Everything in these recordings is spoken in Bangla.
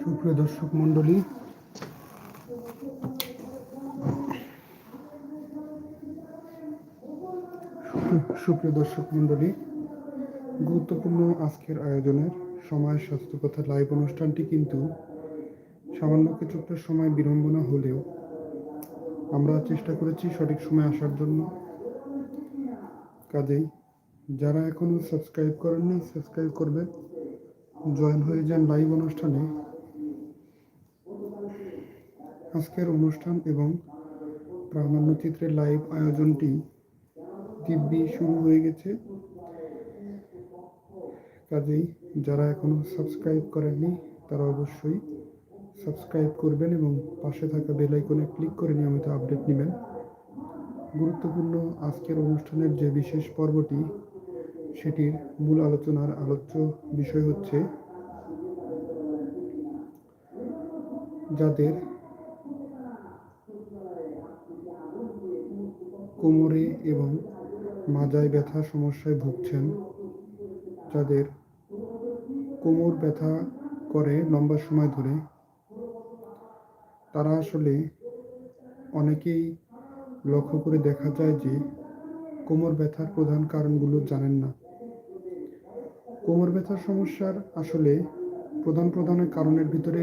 সুপ্রিয় দর্শক মণ্ডলী, সুপ্রিয় দর্শক মণ্ডলী, গুরুত্বপূর্ণ আজকের আয়োজনের সময় স্বাস্থ্য কথা লাইভ অনুষ্ঠানটি কিন্তু সামান্য কিছুটা সময় বিড়ম্বনা হলেও আমরা চেষ্টা করেছি সঠিক সময় আসার জন্য। কাজেই যারা এখনও সাবস্ক্রাইব করেননি, সাবস্ক্রাইব করবেন। জয়েন হয়ে যান লাইভ অনুষ্ঠানে। আজকের অনুষ্ঠান এবং প্রামাণ্য চিত্রের লাইভ আয়োজনটি দিব্যি শুরু হয়ে গেছে। কাজেই যারা এখনও সাবস্ক্রাইব করেননি, তারা অবশ্যই সাবস্ক্রাইব করবেন এবং পাশে থাকা বেল আইকনে ক্লিক করে নিয়মিত আপডেট নেবেন। গুরুত্বপূর্ণ আজকের অনুষ্ঠানের যে বিশেষ পর্বটি, সেটির মূল আলোচনার আলোচ্য বিষয় হচ্ছে যাদের কোমরে এবং মাজায় ব্যথা সমস্যায় ভুগছেন, যাদের কোমর ব্যথা করে লম্বা সময় ধরে তারা আসলে অনেকেই লক্ষ্য করে দেখা যায় যে কোমর ব্যথার প্রধান কারণগুলো জানেন না। কোমর ব্যথার সমস্যার আসলে প্রধান প্রধান কারণের ভিতরে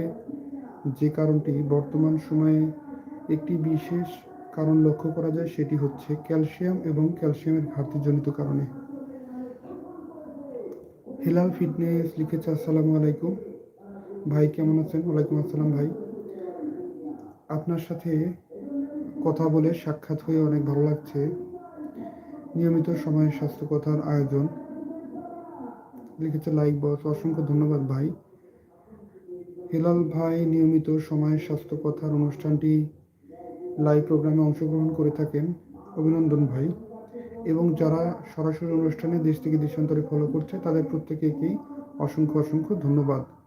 যে কারণটি বর্তমান সময়ে একটি বিশেষ কারণ লক্ষ্য করা যায় সেটি হচ্ছে ক্যালসিয়াম এবং ক্যালসিয়ামের ঘাটতিজনিত কারণে। হেলাল ফিটনেস লিখেছে, আসসালামু আলাইকুম। ভাই, কেমন আছেন? ওয়ালাইকুম আসসালাম, ভাই। আপনার সাথে কথা বলে সাক্ষাৎ হয়ে অনেক ভালো লাগছে। নিয়মিত সময় স্বাস্থ্য কথার আয়োজন। লিখেছে লাইক বস। অসংখ্য ধন্যবাদ ভাই। হেলাল ভাই নিয়মিত সময় স্বাস্থ্য কথার অনুষ্ঠানটি লাইভ প্রোগ্রামে অংশগ্রহণ করে থাকেন। অভিনন্দন ভাই। এবং যারা সরাসরি অনুষ্ঠানে দেশ থেকে দেশান্তরে ফলো করছে, তাদের প্রত্যেকেকেই অসংখ্য অসংখ্য ধন্যবাদ।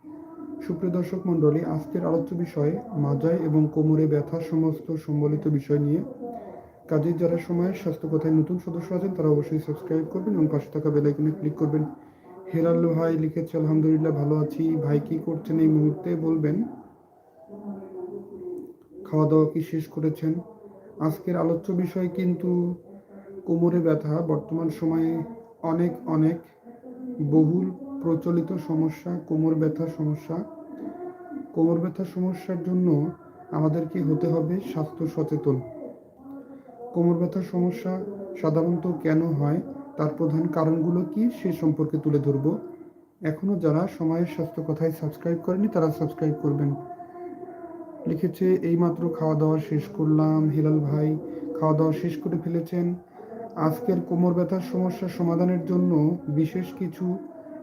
সুপ্রিয় দর্শক মণ্ডলী, আজকের আলোচ্য বিষয় মাজায় এবং কোমরে ব্যথা সমস্ত সম্বলিত বিষয় নিয়ে। কাজে যারা সময়ের স্বাস্থ্য কথায় নতুন সদস্য আছেন, তারা অবশ্যই সাবস্ক্রাইব করবেন এবং পাশে থাকা বেলাইকনে ক্লিক করবেন। হেলাল ভাই লিখেছে, আলহামদুলিল্লাহ, ভালো আছি। ভাই কি করছেন এই মুহূর্তে বলবেন? খাওয়া দাওয়া কি শেষ করেছেন? আজকের আলোচ্য বিষয় কিন্তু কোমরে ব্যথা। বর্তমান সময়ে অনেক অনেক বহুল প্রচলিত সমস্যা, কোমর ব্যথার সমস্যা। কোমর ব্যথার সমস্যার জন্য আমাদেরকে হতে হবে? স্বাস্থ্য সচেতন। কোমর ব্যথার সমস্যা সাধারণত কেন হয়? তার প্রধান কারণগুলো কি? সে সম্পর্কে তুলে ধরব। এখনও যারা সময়ের স্বাস্থ্য কথায় সাবস্ক্রাইব করেনি, তারা সাবস্ক্রাইব করবেন। লিখেছে, এইমাত্র খাওয়া দাওয়া শেষ করলাম। হিলাল ভাই খাওয়া দাওয়া শেষ করে ফেলেছেন। আজকের কোমর ব্যথার সমস্যার সমাধানের জন্য বিশেষ কিছু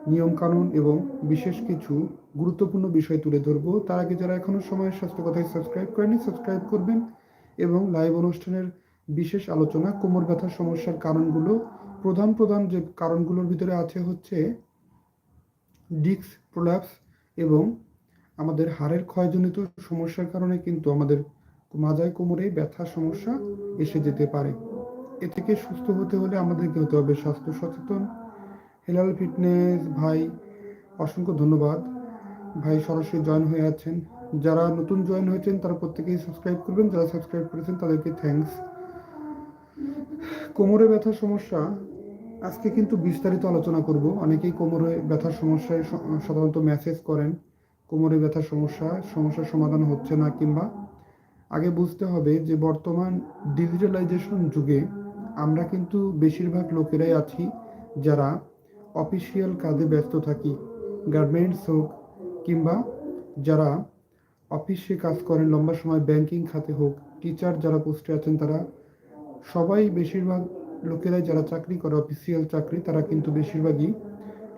নিয়মকানুন এবং বিশেষ কিছু গুরুত্বপূর্ণ বিষয় তুলে ধরব। তার আগে যারা এখনও সময়ের স্বাস্থ্য কথায় সাবস্ক্রাইব করেনি সাবস্ক্রাইব করবেন এবং লাইভ অনুষ্ঠানের বিশেষ আলোচনা, কোমর ব্যথার সমস্যার কারণগুলো, প্রধান প্রধান যে কারণগুলোর ভিতরে আছে হচ্ছে ডিক্স প্রোল্যাপস এবং আমাদের হাড়ের ক্ষয়জনিত সমস্যার কারণে কিন্তু আমাদের মাজায় কোমরে ব্যথার সমস্যা এসে যেতে পারে। এ থেকে সুস্থ হতে হলে আমাদেরকে হতে হবে স্বাস্থ্য সচেতন হেলাল ফিটনেস ভাই, অসংখ্য ধন্যবাদ। ভাই, সরাসরি জয়েন হয়ে আছেন। যারা নতুন জয়েন হয়েছেন, তারা প্রত্যেকেই সাবস্ক্রাইব করবেন। যারা সাবস্ক্রাইব করেছেন, তাদেরকে থ্যাঙ্কস কোমরে ব্যথার সমস্যা, আজকে কিন্তু বিস্তারিত আলোচনা করব। অনেকেই কোমরে ব্যথার সমস্যায় সাধারণত মেসেজ করেন। কোমরে ব্যথার সমস্যা, সমস্যার সমাধান হচ্ছে না কিংবা আগে বুঝতে হবে যে বর্তমান ডিজিটালাইজেশন যুগে আমরা কিন্তু বেশিরভাগ লোকেরাই আছি যারা অফিসিয়াল কাজে ব্যস্ত থাকি, গার্মেন্টস হোক কিংবা যারা অফিসে কাজ করেন, লম্বা সময় ব্যাংকিং খাতে হোক, টিচার যারা পোস্টে আছেন তারা, সবাই বেশিরভাগ লোকেরাই যারা চাকরি করে, অফিসিয়াল চাকরি, তারা কিন্তু বেশিরভাগই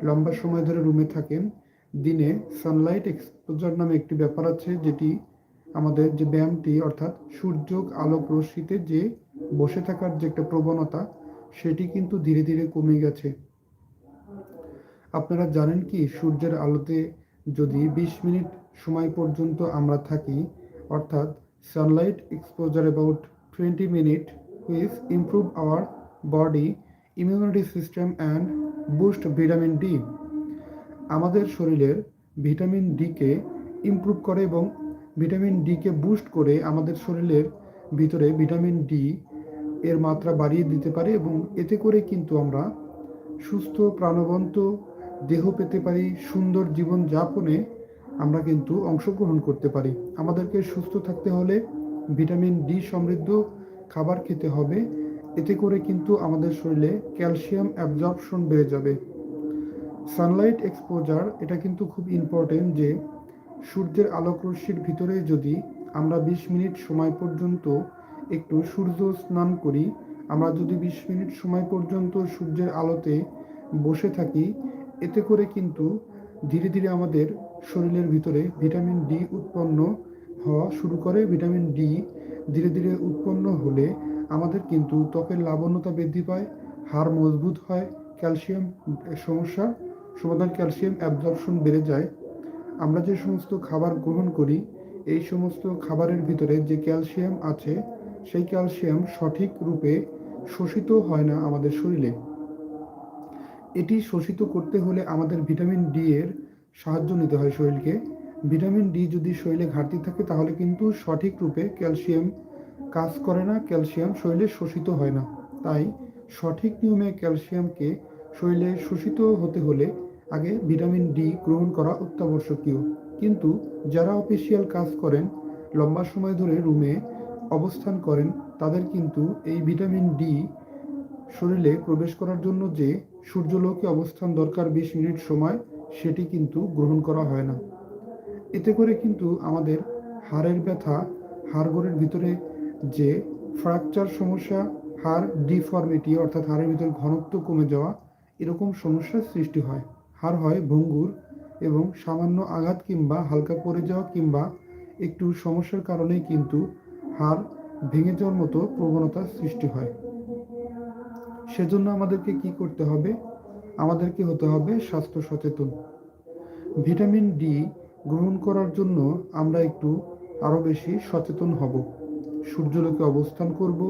লম্বা সময় ধরে রুমে থাকেন। দিনে সানলাইট এক্সপোজার নামে একটি ব্যাপার আছে, যেটি আমাদের যে ব্যায়ামটি, অর্থাৎ সূর্য আলোক রশ্মিতে যে বসে থাকার যে একটা প্রবণতা, সেটি কিন্তু ধীরে ধীরে কমে গেছে। আপনারা জানেন কি, সূর্যের আলোতে যদি বিশ মিনিট সময় পর্যন্ত আমরা থাকি, অর্থাৎ sunlight exposure about twenty minute which improve our body immunity system and boost vitamin D আমাদের শরীরের ভিটামিন ডিকে ইমপ্রুভ করে এবং ভিটামিন ডিকে বুস্ট করে আমাদের শরীরের ভিতরে ভিটামিন ডি এর মাত্রা বাড়িয়ে দিতে পারে এবং এতে করে কিন্তু আমরা সুস্থ, প্রাণবন্ত দেহ পেতে পারি, সুন্দর জীবন যাপনে আমরা কিন্তু অংশগ্রহণ করতে পারি। আমাদেরকে সুস্থ থাকতে হলে ভিটামিন ডি সমৃদ্ধ খাবার খেতে হবে। এতে করে কিন্তু আমাদের শরীরে ক্যালসিয়াম অ্যাবজর্পশন বেড়ে যাবে। সানলাইট এক্সপোজার, এটা কিন্তু খুব ইম্পর্টেন্ট যে সূর্যের আলোক রশ্মির ভিতরে যদি আমরা বিশ মিনিট সময় পর্যন্ত একটু সূর্য স্নান করি, আমরা যদি বিশ মিনিট সময় পর্যন্ত সূর্যের আলোতে বসে থাকি এতে করে কিন্তু ধীরে ধীরে আমাদের শরীরের ভিতরে ভিটামিন ডি উৎপন্ন হওয়া শুরু করে। ভিটামিন ডি ধীরে ধীরে উৎপন্ন হলে আমাদের কিন্তু ত্বকের লাবণ্যতা বৃদ্ধি পায়, হাড় মজবুত হয়, ক্যালসিয়াম সমস্যা সমাধান, ক্যালসিয়াম অ্যাবজর্পশন বেড়ে যায়। আমরা যে সমস্ত খাবার গ্রহণ করি, এই সমস্ত খাবারের ভিতরে যে ক্যালসিয়াম আছে, সেই ক্যালসিয়াম সঠিক রূপে শোষিত হয় না আমাদের শরীরে। এটি শোষিত করতে হলে আমাদের ভিটামিন ডি এর সাহায্য নিতে হয় শরীরকে। ভিটামিন ডি যদি শরীরে ঘাটতি থাকে তাহলে কিন্তু সঠিক রূপে ক্যালসিয়াম কাজ করে না, ক্যালসিয়াম শরীরে শোষিত হয় না। তাই সঠিক নিয়মে ক্যালসিয়ামকে শরীরে শোষিত হতে হলে আগে ভিটামিন ডি গ্রহণ করা অত্যাবশ্যকীয়। কিন্তু যারা অফিসিয়াল কাজ করেন, লম্বা সময় ধরে রুমে অবস্থান করেন, তাদের কিন্তু এই ভিটামিন ডি শরীরে প্রবেশ করার জন্য যে সূর্যলোকে অবস্থান দরকার বিশ মিনিট সময়, সেটি কিন্তু গ্রহণ করা হয় না। এতে করে কিন্তু আমাদের হাড়ের ব্যথা, হাড়গোড়ের ভিতরে যে ফ্র্যাকচার সমস্যা, হাড় ডিফর্মিটি, অর্থাৎ হাড়ের ভিতরে ঘনত্ব কমে যাওয়া, এরকম সমস্যার সৃষ্টি হয়। হাড় হয় ভঙ্গুর এবং সামান্য আঘাত কিংবা হালকা পড়ে যাওয়া কিংবা একটু সমস্যার কারণেই কিন্তু হাড় ভেঙে যাওয়ার মতো প্রবণতার সৃষ্টি হয়। সেজন্য আমাদেরকে কি করতে হবে? আমাদেরকে হতে হবে স্বাস্থ্য সচেতন। ভিটামিন ডি গ্রহণ করার জন্য আমরা একটু আরও বেশি সচেতন হব। সূর্যলোকে অবস্থান করব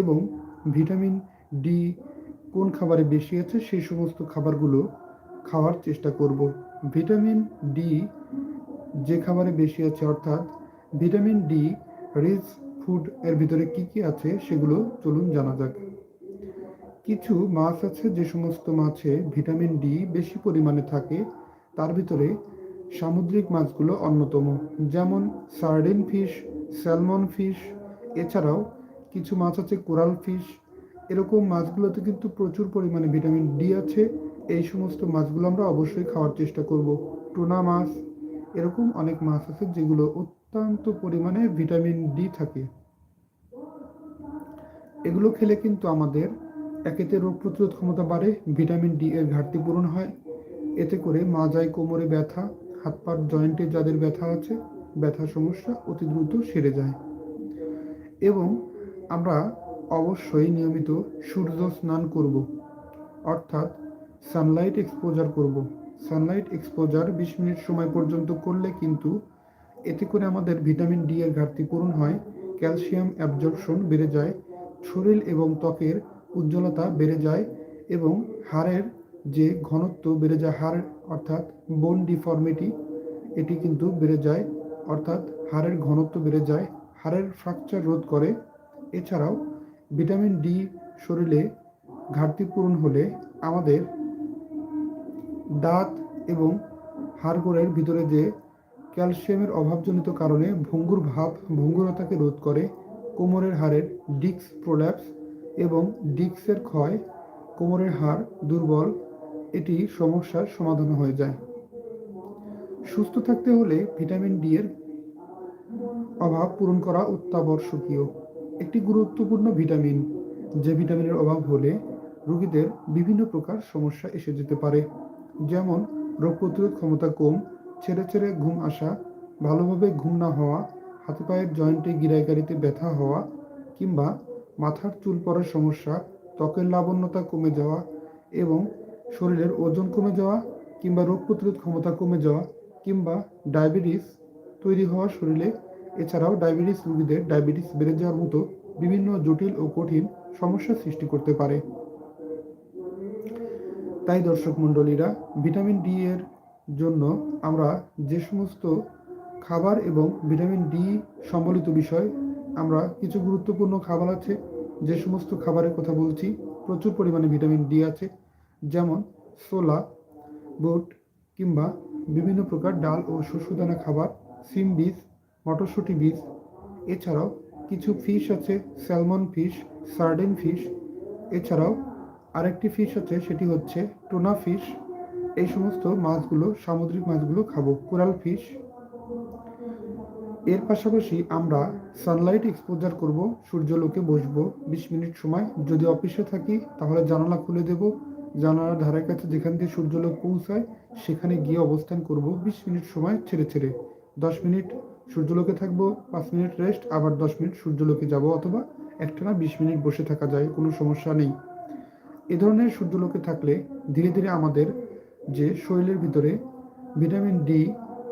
এবং ভিটামিন ডি কোন খাবারে বেশি আছে সেই সমস্ত খাবারগুলো খাওয়ার চেষ্টা করব। ভিটামিন ডি যে খাবারে বেশি আছে, অর্থাৎ ভিটামিন ডি রিচ ফুড এর ভিতরে কি কি আছে সেগুলো চলুন জানা যাক। কিছু মাছ আছে, যে সমস্ত মাছে ভিটামিন ডি বেশি পরিমাণে থাকে, তার ভিতরে সামুদ্রিক মাছগুলো অন্যতম, যেমন সার্ডিন ফিশ স্যালমন ফিশ এছাড়াও কিছু মাছ আছে কোরাল ফিশ এরকম মাছগুলোতে কিন্তু প্রচুর পরিমাণে ভিটামিন ডি আছে, এই সমস্ত মাছগুলো আমরা অবশ্যই খাওয়ার চেষ্টা করব। টোনা মাছ, এরকম অনেক মাছ আছে যেগুলো অত্যন্ত পরিমাণে ভিটামিন ডি থাকে। এগুলো খেলে কিন্তু আমাদের একেতে রোগ প্রতিরোধ ক্ষমতা বাড়ে, ভিটামিন ডি এর ঘাটতি পূরণ হয়। এতে করে মাজায় কোমরে ব্যথা, হাত পার জয়েন্টে যাদের ব্যথা আছে ব্যথা সমস্যা অতি দ্রুত সেরে যায়। এবং আমরা অবশ্যই নিয়মিত সূর্য স্নান করব, অর্থাৎ সানলাইট এক্সপোজার করব। সানলাইট এক্সপোজার বিশ মিনিট সময় পর্যন্ত করলে কিন্তু এতে করে আমাদের ভিটামিন ডি এর ঘাটতি পূরণ হয়, ক্যালসিয়াম অ্যাবজর্পশন বেড়ে যায়, শরীর এবং ত্বকের উজ্জ্বলতা বেড়ে যায় এবং হাড়ের যে ঘনত্ব বেড়ে যায় হাড় অর্থাৎ বোন ডিফর্মিটি, এটি কিন্তু বেড়ে যায়, অর্থাৎ হাড়ের ঘনত্ব বেড়ে যায় হাড়ের ফ্র্যাকচার রোধ করে। এছাড়াও ভিটামিন ডি শরীরে ঘাটতি পূরণ হলে আমাদের দাঁত এবং হাড়গোড়ের ভিতরে যে ক্যালসিয়ামের অভাবজনিত কারণে ভঙ্গুর ভাব, ভঙ্গুরতাকে রোধ করে, কোমরের হাড়ের ডিক্স প্রোল্যাপস এবং ডিক্সের ক্ষয়, কোমরের হাড় দুর্বল, এটি সমস্যার সমাধান হয়ে যায়। সুস্থ থাকতে হলে ভিটামিন ডি এর অভাব পূরণ করা অত্যাবশ্যকীয়। একটি গুরুত্বপূর্ণ ভিটামিন, যে ভিটামিনের অভাব হলে রোগীদের বিভিন্ন প্রকার সমস্যা এসে যেতে পারে, যেমন রোগ প্রতিরোধ ক্ষমতা কম, ছেড়ে ছেড়ে ঘুম আসা, ভালোভাবে ঘুম না হওয়া, হাতে পায়ের জয়েন্টে গিরাইগাড়িতে ব্যথা হওয়া, কিংবা মাথার চুল পড়ার সমস্যা, ত্বকের লাবণ্যতা কমে যাওয়া এবং শরীরের ওজন কমে যাওয়া কিংবা রোগ প্রতিরোধ ক্ষমতা কমে যাওয়া কিংবা ডায়াবেটিস তৈরি হওয়া শরীরে, এছাড়াও ডায়াবেটিস রোগীদের ডায়াবেটিস বেড়ে যাওয়ার মতো বিভিন্ন জটিল ও কঠিন সমস্যার সৃষ্টি করতে পারে। তাই দর্শক মণ্ডলীরা, ভিটামিন ডি এর জন্য আমরা যে সমস্ত খাবার এবং ভিটামিন ডি সম্বলিত বিষয় আমরা কিছু গুরুত্বপূর্ণ খাবার আছে, যে সমস্ত খাবারের কথা বলছি, প্রচুর পরিমাণে ভিটামিন ডি আছে, যেমন ছোলা, বুট, কিংবা বিভিন্ন প্রকার ডাল ও শস্যদানা খাবার, সিম বীজ, মটরশুঁটি বীজ। এছাড়াও কিছু ফিশ আছে, স্যালমন ফিশ, সার্ডিন ফিশ। এছাড়াও আরেকটি ফিশ আছে, সেটি হচ্ছে টোনা ফিশ। এই সমস্ত মাছগুলো, সামুদ্রিক মাছগুলো খাব, কোরাল ফিশ। এর পাশাপাশি আমরা সানলাইট এক্সপোজার করব, সূর্যলোকে বসবো, বিশ মিনিট সময়। যদি অফিসে থাকি, তাহলে জানালা খুলে দেব। জানালার ধারে কাছে যেখান দিয়ে সূর্যলোক পৌঁছায়, সেখানে গিয়ে অবস্থান করব। বিশ মিনিট সময় ছেড়ে ছেড়ে। দশ মিনিট সূর্যলোকে থাকব, পাঁচ মিনিট রেস্ট আবার দশ মিনিট সূর্যলোকে যাব অথবা একটানা বিশ মিনিট বসে থাকা যায়, কোনো সমস্যা নেই। এ ধরনের সূর্যলোকে থাকলে ধীরে ধীরে আমাদের যে শরীরের ভিতরে ভিটামিন ডি,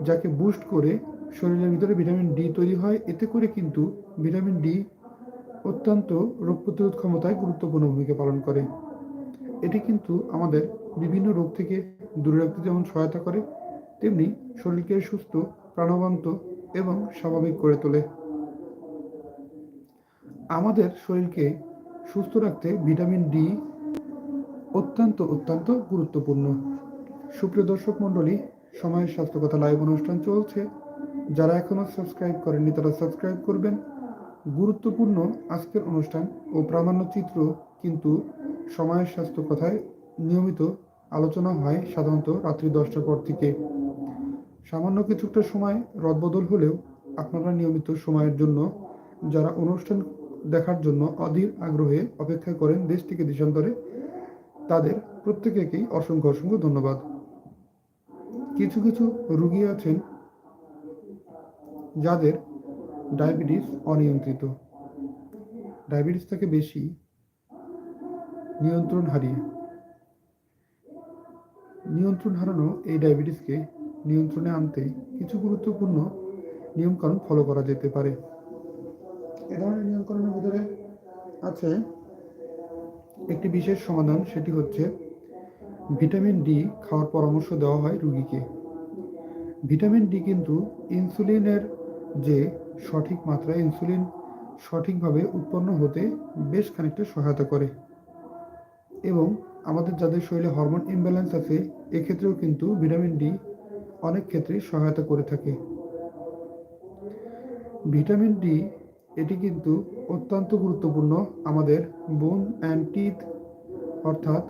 যাকে বুস্ট করে শরীরের ভিতরে ভিটামিন ডি তৈরি হয়। এতে করে কিন্তু ভিটামিন ডি অত্যন্ত রোগ প্রতিরোধ ক্ষমতায় গুরুত্বপূর্ণ ভূমিকা পালন করে। এটি কিন্তু আমাদের বিভিন্ন রোগ থেকে দূরে রাখতে যেমন সহায়তা করে, তেমনি শরীরকে সুস্থ, প্রাণবন্ত এবং স্বাভাবিক করে তোলে। আমাদের শরীরকে সুস্থ রাখতে ভিটামিন ডি অত্যন্ত অত্যন্ত গুরুত্বপূর্ণ। সুপ্রিয় দর্শক মণ্ডলী, সময়ের স্বাস্থ্য কথা লাইভ অনুষ্ঠান চলছে। যারা এখনও সাবস্ক্রাইব করেননি, তারা সাবস্ক্রাইব করবেন। গুরুত্বপূর্ণ আজকের অনুষ্ঠান ও প্রামাণ্য চিত্র কিন্তু সময়ের স্বাস্থ্য কথায় নিয়মিত আলোচনা হয় সাধারণত রাত্রি দশটার পর থেকে। সামান্য কিছুটা সময় রদবদল হলেও আপনারা নিয়মিত সময়ের জন্য যারা অনুষ্ঠান দেখার জন্য অধীর আগ্রহে অপেক্ষা করেন দেশ থেকে দেশান্তরে, তাদের প্রত্যেকেকেই অসংখ্য অসংখ্য ধন্যবাদ। কিছু কিছু রুগী আছেন যাদের ডায়াবেটিস অনিয়ন্ত্রিত। ডায়াবেটিস থেকে বেশি নিয়ন্ত্রণ হারিয়ে। নিয়ন্ত্রণ হারানো এই ডায়াবেটিসকে নিয়ন্ত্রণে আনতে কিছু গুরুত্বপূর্ণ নিয়মকানুন ফলো করা যেতে পারে। এ ধরনের নিয়মকানুনের ভিতরে আছে একটি বিশেষ সমাধান, সেটি হচ্ছে ভিটামিন ডি খাওয়ার পরামর্শ দেওয়া হয় রুগীকে। ভিটামিন ডি কিন্তু ইনসুলিনের যে সঠিক মাত্রায় ইনসুলিন সঠিকভাবে উৎপন্ন হতে বেশ খানিকটা সহায়তা করে। এবং আমাদের যাদের শরীরে হরমোন ইমব্যালেন্স আছে, এক্ষেত্রেও কিন্তু ভিটামিন ডি অনেক ক্ষেত্রে সহায়তা করে থাকে। ভিটামিন ডি, এটি কিন্তু অত্যন্ত গুরুত্বপূর্ণ আমাদের বোন অ্যান্ড টিথ অর্থাৎ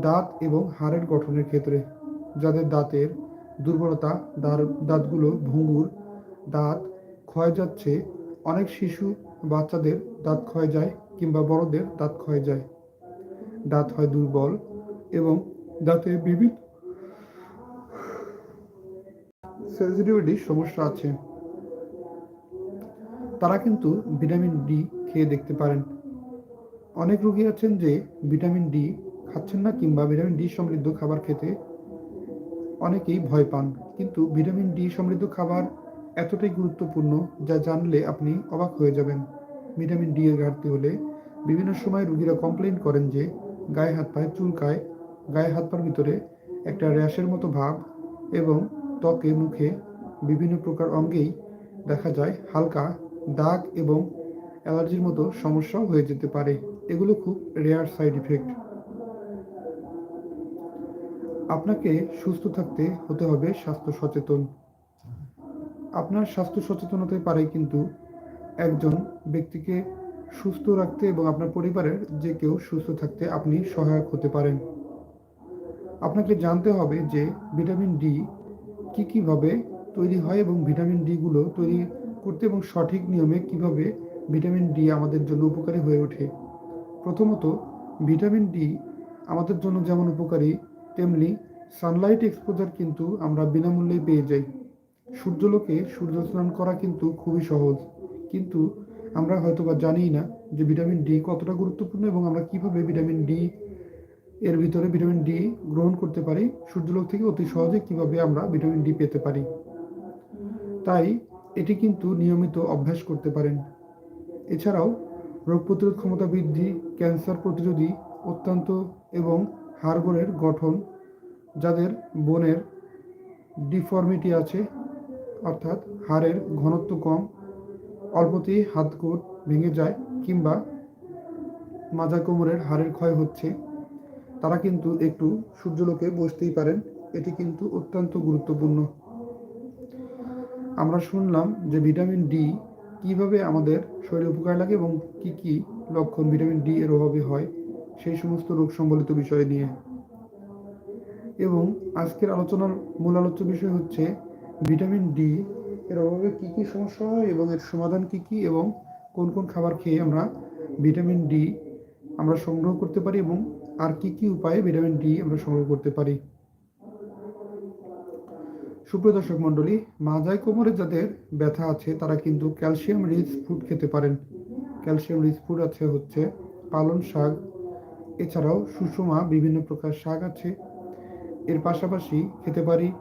দাঁত এবং হাড়ের গঠনের ক্ষেত্রে, যাদের দাঁতের দুর্বলতা, দাঁত, দাঁতগুলো ভঙ্গুর, দাঁত ক্ষয় যাচ্ছে, অনেক শিশু বাচ্চাদের দাঁত ক্ষয় যায় কিংবা বড়দের দাঁত ক্ষয় যায়। দাঁত হয় দুর্বল এবং দাঁতে বিভিন্ন সেন্সিটিভিটির সমস্যা আছে। তারা কিন্তু ভিটামিন ডি খেয়ে দেখতে পারেন। অনেক রোগী আছেন যে ভিটামিন ডি খাচ্ছেন না কিংবা ভিটামিন ডি সমৃদ্ধ খাবার খেতে অনেকেই ভয় পান। কিন্তু ভিটামিন ডি সমৃদ্ধ খাবার এতটাই গুরুত্বপূর্ণ যা জানলে আপনি অবাক হয়ে যাবেন। ভিটামিন ডি এর ঘাটতি হলে বিভিন্ন সময় রুগীরা কমপ্লেন করেন যে গায়ে হাত পায়ে চুলকায়, গায়ে হাত পার ভিতরে একটা র্যাশের মতো ভাব এবং ত্বকে, মুখে বিভিন্ন প্রকার অঙ্গেই দেখা যায় হালকা দাগ এবং অ্যালার্জির মতো সমস্যাও হয়ে যেতে পারে। এগুলো খুব রেয়ার সাইড ইফেক্ট। আপনাকে সুস্থ থাকতে হতে হবে স্বাস্থ্য সচেতন। আপনার স্বাস্থ্য সচেতনতায় পারে কিন্তু একজন ব্যক্তিকে সুস্থ রাখতে এবং আপনার পরিবারের যে কেউ সুস্থ থাকতে আপনি সহায়ক হতে পারেন। আপনাকে জানতে হবে যে ভিটামিন ডি কি কীভাবে তৈরি হয় এবং ভিটামিন ডিগুলো তৈরি করতে এবং সঠিক নিয়মে কীভাবে ভিটামিন ডি আমাদের জন্য উপকারী হয়ে ওঠে। প্রথমত, ভিটামিন ডি আমাদের জন্য যেমন উপকারী, তেমনি সানলাইট এক্সপোজার কিন্তু আমরা বিনামূল্যে পেয়ে যাই। সূর্যলোকে সূর্য স্নান করা কিন্তু খুবই সহজ। কিন্তু আমরা হয়তো বা জানি না যে ভিটামিন ডি কতটা গুরুত্বপূর্ণ এবং আমরা কীভাবে ভিটামিন ডি এর ভিতরে ভিটামিন ডি গ্রহণ করতে পারি, সূর্যলোক থেকে অতি সহজে কীভাবে আমরা ভিটামিন ডি পেতে পারি। তাই এটি কিন্তু নিয়মিত অভ্যাস করতে পারেন। এছাড়াও রোগ প্রতিরোধ ক্ষমতা বৃদ্ধি, ক্যান্সার প্রতিরোধী অত্যন্ত এবং হাড়গোড়ের গঠন, যাদের বোনের ডিফর্মিটি আছে অর্থাৎ হাড়ের ঘনত্ব কম, অল্পতেই হাত গোট ভেঙে যায় কিংবা মাজা কোমরের হাড়ের ক্ষয় হচ্ছে। তারা কিন্তু একটু সূর্যলোকে বসতেই পারেন, এটি কিন্তু অত্যন্ত গুরুত্বপূর্ণ। আমরা শুনলাম যে ভিটামিন ডি কীভাবে আমাদের শরীরে উপকার লাগে এবং কি কি লক্ষণ ভিটামিন ডি এর অভাবে হয়, সেই সমস্ত রোগ সম্বলিত বিষয় নিয়ে। এবং আজকের আলোচনার মূল আলোচ্য বিষয় হচ্ছে ভিটামিন ডি এর অভাবে কি কি সমস্যা হয় এবং এর সমাধান কি কি এবং কোন কোন খাবার খেয়ে আমরা ভিটামিন ডি আমরা সংগ্রহ করতে পারি এবং আর কি কি উপায়ে ভিটামিন ডি আমরা সংগ্রহ করতে পারি? সুপ্রিয় দর্শক মণ্ডলী, মাজায় কোমরে যাদের ব্যথা আছে তারা কিন্তু ক্যালসিয়াম রিচ ফুড খেতে পারেন। ক্যালসিয়াম রিচ ফুড আছে হচ্ছে পালন শাক, এছাড়াও সুষমা, বিভিন্ন প্রকার শাক আছে। এর পাশাপাশি খেতে পারি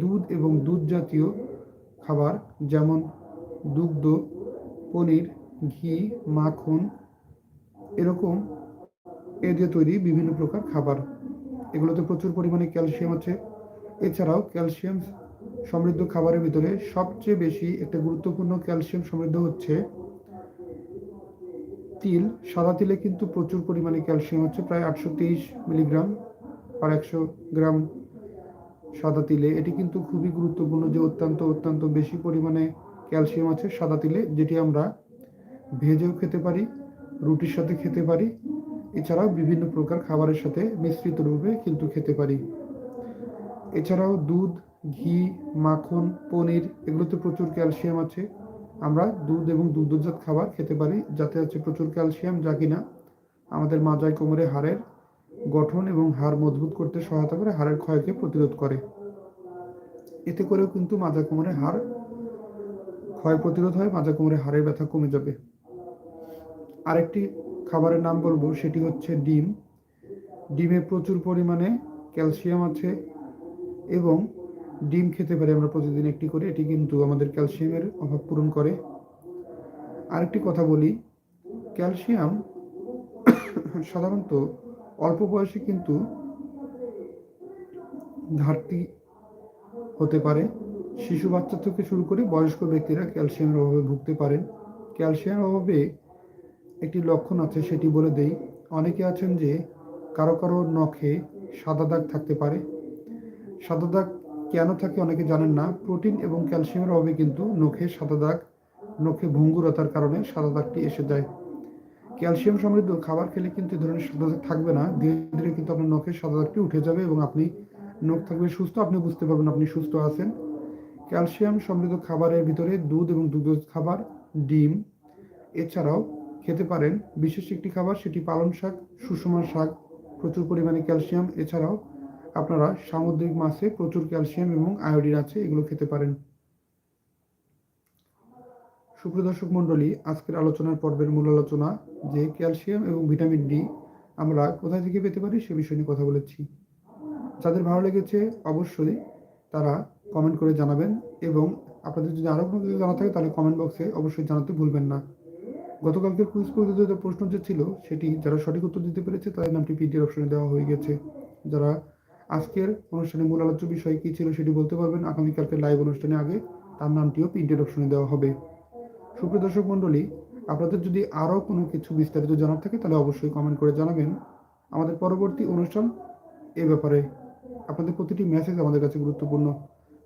দুধ এবং দুধ জাতীয় খাবার, যেমন দুগ্ধ, পনির, ঘি, মাখন, এরকম এ দিয়ে তৈরি বিভিন্ন প্রকার খাবার। এগুলোতে প্রচুর পরিমাণে ক্যালসিয়াম আছে। এছাড়াও ক্যালসিয়াম সমৃদ্ধ খাবারের ভিতরে সবচেয়ে বেশি একটা গুরুত্বপূর্ণ ক্যালসিয়াম সমৃদ্ধ হচ্ছে তিল। সাদা তিলে কিন্তু প্রচুর পরিমাণে ক্যালসিয়াম হচ্ছে প্রায় আটশো তেইশ মিলিগ্রাম আর একশো গ্রাম সাদা তিলে, এটি কিন্তু খুবই গুরুত্বপূর্ণ যে অত্যন্ত অত্যন্ত বেশি পরিমাণে ক্যালসিয়াম আছে সাদা তিলে, যেটি আমরা ভেজেও খেতে পারি, রুটির সাথে খেতে পারি, এছাড়াও বিভিন্ন প্রকার খাবারের সাথে মিশ্রিত রূপে কিন্তু খেতে পারি। এছাড়াও দুধ, ঘি, মাখন, পনির, এগুলোতে প্রচুর ক্যালসিয়াম আছে। আমরা দুধ এবং দুগ্ধজাত খাবার খেতে পারি, যাতে আছে প্রচুর ক্যালসিয়াম যা কিনা আমাদের মাজায় কোমরে হাড়ের গঠন এবং হাড় মজবুত করতে সহায়তা করে, হাড়ের ক্ষয়কে প্রতিরোধ করে। এতে করেও কিন্তু মাজা কোমরে হাড় ক্ষয় প্রতিরোধ হয় মাজা কোমরে হাড়ের ব্যথা কমে যাবে। আরেকটি খাবারের নাম বলব, সেটি হচ্ছে ডিম। ডিমে প্রচুর পরিমাণে ক্যালসিয়াম আছে এবং ডিম খেতে পারি আমরা প্রতিদিন একটি করে, এটি কিন্তু আমাদের ক্যালসিয়ামের অভাব পূরণ করে। আরেকটি কথা বলি, ক্যালসিয়াম সাধারণত অল্প বয়সে কিন্তু ঘাটতি হতে পারে। শিশু বাচ্চা থেকে শুরু করে বয়স্ক ব্যক্তিরা ক্যালসিয়ামের অভাবে ভুগতে পারেন। ক্যালসিয়ামের অভাবে একটি লক্ষণ আছে, সেটি বলে দেই। অনেকে আছেন যে কারও কারও নখে সাদা দাগ থাকতে পারে। সাদা দাগ কেন থাকে অনেকে জানেন না। প্রোটিন এবং ক্যালসিয়ামের অভাবে কিন্তু নখে সাদা দাগ, নখে ভঙ্গুরতার কারণে সাদা দাগটি এসে যায়। ক্যালসিয়াম সমৃদ্ধ খাবার খেলে কিন্তু এই ধরনের সাদা দাগ থাকবে না। ধীরে ধীরে কিন্তু আপনার নখের সাদা দাগটি উঠে যাবে এবং আপনি নখ থাকবে সুস্থ, আপনি বুঝতে পারবেন আপনি সুস্থ আছেন। ক্যালসিয়াম সমৃদ্ধ খাবারের ভিতরে দুধ এবং দুগ্ধ খাবার, ডিম, এছাড়াও খেতে পারেন। বিশেষ একটি খাবার সেটি পালং শাক, সুষমা শাক, প্রচুর পরিমাণে ক্যালসিয়াম। এছাড়াও আপনারা সামুদ্রিক মাছে প্রচুর ক্যালসিয়াম এবং আয়োডিন আছে, এগুলো খেতে পারেন। সুপ্রিয় দর্শক মণ্ডলী, আজকের আলোচনার পর্বের মূল আলোচনা যে ক্যালসিয়াম এবং ভিটামিন ডি আমরা কোথায় থেকে পেতে পারি সে বিষয় নিয়ে কথা বলেছি। যাদের ভালো লেগেছে অবশ্যই তারা কমেন্ট করে জানাবেন এবং আপনাদের যদি আরও কোনো কিছু জানা থাকে তাহলে কমেন্ট বক্সে অবশ্যই জানাতে ভুলবেন না। গতকালকের কুইজ পদ্ধতিতে প্রশ্ন যে ছিল সেটি যারা সঠিক উত্তর দিতে পেরেছে তাদের নামটি পিডিএর অপশনে দেওয়া হয়ে গেছে। যারা আজকের অনুষ্ঠানে মূল আলোচ্য বিষয় কী ছিল সেটি বলতে পারবেন। আগামীকালকে লাইভ অনুষ্ঠানে আগে তার নামটিও প্রিন্টেড অপশনে দেওয়া হবে। সুপ্রিয় দর্শক মণ্ডলী, আপনাদের যদি আরও কোনো কিছু বিস্তারিত জানার থাকে তাহলে অবশ্যই কমেন্ট করে জানাবেন। আমাদের পরবর্তী অনুষ্ঠান এ ব্যাপারে। আপনাদের প্রতিটি মেসেজ আমাদের কাছে গুরুত্বপূর্ণ।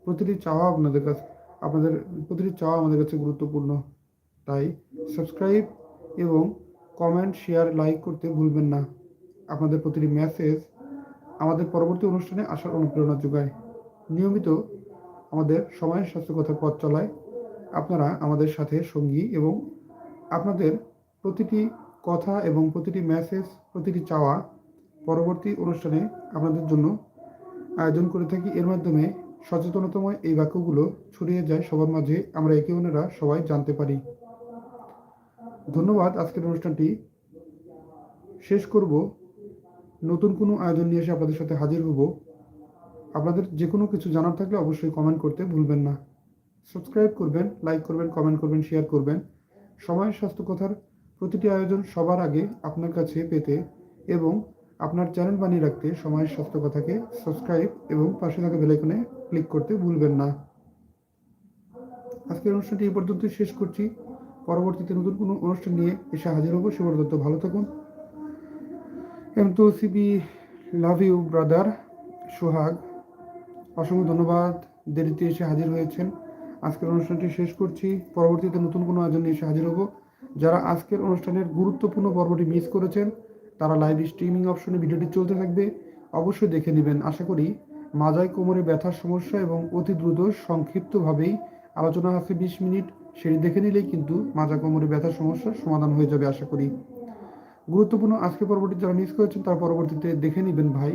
প্রতিটি চাওয়া আপনাদের কাছে, আপনাদের, প্রতিটি চাওয়া আমাদের কাছে গুরুত্বপূর্ণ। তাই সাবস্ক্রাইব এবং কমেন্ট শেয়ার লাইক করতে ভুলবেন না। আপনাদের প্রতিটি মেসেজ আমাদের পরবর্তী অনুষ্ঠানে আসার অনুপ্রেরণা যোগায়। নিয়মিত আমাদের সময়ের স্বাস্থ্য কথার পথ চলায়। আপনারা আমাদের সাথে সঙ্গী এবং আপনাদের প্রতিটি কথা এবং প্রতিটি মেসেজ প্রতিটি চাওয়া পরবর্তী অনুষ্ঠানে আপনাদের জন্য আয়োজন করে থাকি। এর মাধ্যমে সচেতনতাময় এই বাক্যগুলো ছড়িয়ে যায় সবার মাঝে। আমরা একে অন্যরা সবাই জানতে পারি। ধন্যবাদ। আজকের অনুষ্ঠানটি শেষ করব। নতুন কোনো আয়োজন নিয়ে এসে আপনাদের সাথে হাজির হব। আপনাদের যে কোনো কিছু জানার থাকলে অবশ্যই কমেন্ট করতে ভুলবেন না। সাবস্ক্রাইব করবেন লাইক করবেন কমেন্ট করবেন শেয়ার করবেন। সময়, স্বাস্থ্য কথার প্রতিটি আয়োজন সবার আগে আপনার কাছে পেতে এবং আপনার চ্যানেল বানিয়ে রাখতে সময়ের স্বাস্থ্য কথাকে সাবস্ক্রাইব এবং পাশে থাকা বেলাইকনে ক্লিক করতে ভুলবেন না। আজকের অনুষ্ঠানটি এই পর্যন্তই শেষ করছি। পরবর্তীতে নতুন কোনো অনুষ্ঠান নিয়ে এসে হাজির হব। সে পর্যন্ত ভালো থাকুন। এম তো সিবি লাভ ইউ ব্রাদার সোহাগ, অসংখ্য ধন্যবাদ। দেরিতে এসে হাজির হয়েছেন। আজকের অনুষ্ঠানটি শেষ করছি। পরবর্তীতে নতুন কোনো আয়োজন নিয়ে এসে হাজির হব। যারা আজকের অনুষ্ঠানের গুরুত্বপূর্ণ পর্বটি মিস করেছেন তারা লাইভ স্ট্রিমিং অপশনে ভিডিওটি চলতে থাকবে। অবশ্যই দেখে নেবেন। আশা করি মাজায় কোমরে ব্যথার সমস্যা এবং অতি দ্রুত সংক্ষিপ্তভাবেই আলোচনা আছে বিশ মিনিট। সেটি দেখে নিলেই কিন্তু মাজা কোমরে ব্যথার সমস্যার সমাধান হয়ে যাবে আশা করি। গুরুত্বপূর্ণ আজকে পর্বটি যারা মিস করেছেন, তারা পরবর্তীতে দেখে নেবেন ভাই।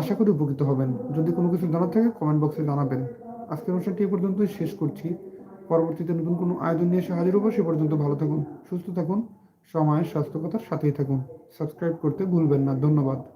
আশা করি উপকৃত হবেন। যদি কোনো কিছু জানার থাকে কমেন্ট বক্সে জানাবেন। আজকের অনুষ্ঠানটি এই পর্যন্তই। শেষ করছি। পরবর্তীতে নতুন কোনো আয়োজন নিয়ে এসে হাজির হব। সে পর্যন্ত ভালো থাকুন, সুস্থ থাকুন। সময়ের স্বাস্থ্যকতার সাথেই থাকুন। সাবস্ক্রাইব করতে ভুলবেন না। ধন্যবাদ।